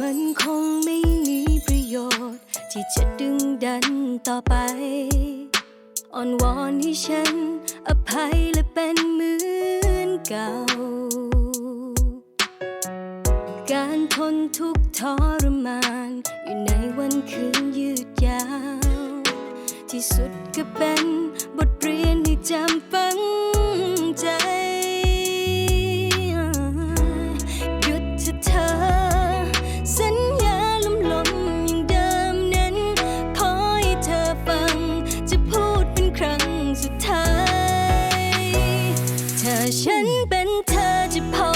มันคงไม่มีประโยชน์ ที่จะดึงดันต่อไป อ่อนวอนให้ฉัน อภัยและเป็นเหมือนเก่า การทนทุกทรมาน อยู่ในวันคืนยืดยาว ที่สุด magic pole.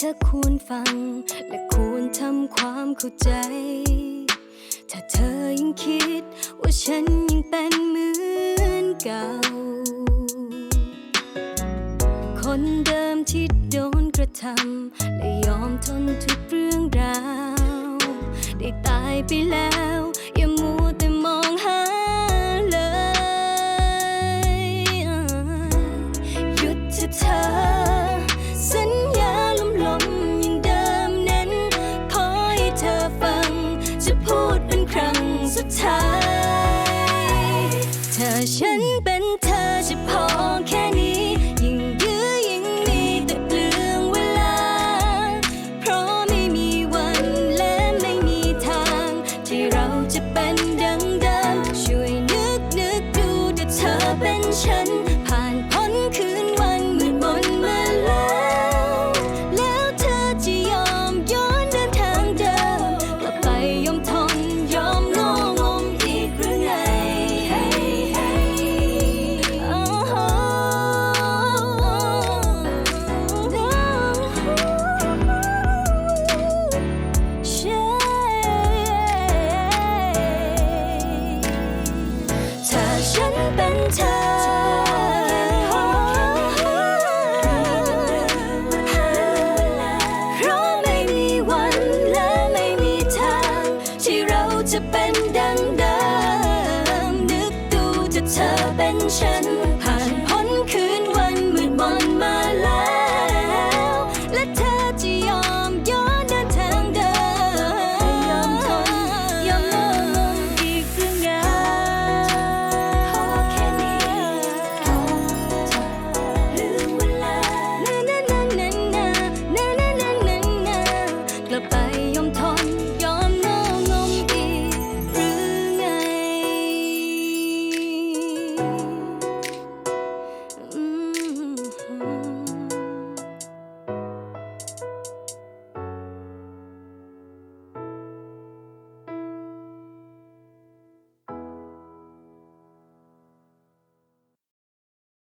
เธอควรฟัง และควรทำความเข้าใจ ถ้าเธอยังคิดว่าฉันยังเป็นเหมือนเก่า คนเดิมที่โดนกระทำและยอมทนทุกเรื่องราว ได้ตายไปแล้ว อย่ามัวแต่มองหาเลยหยุดเธอ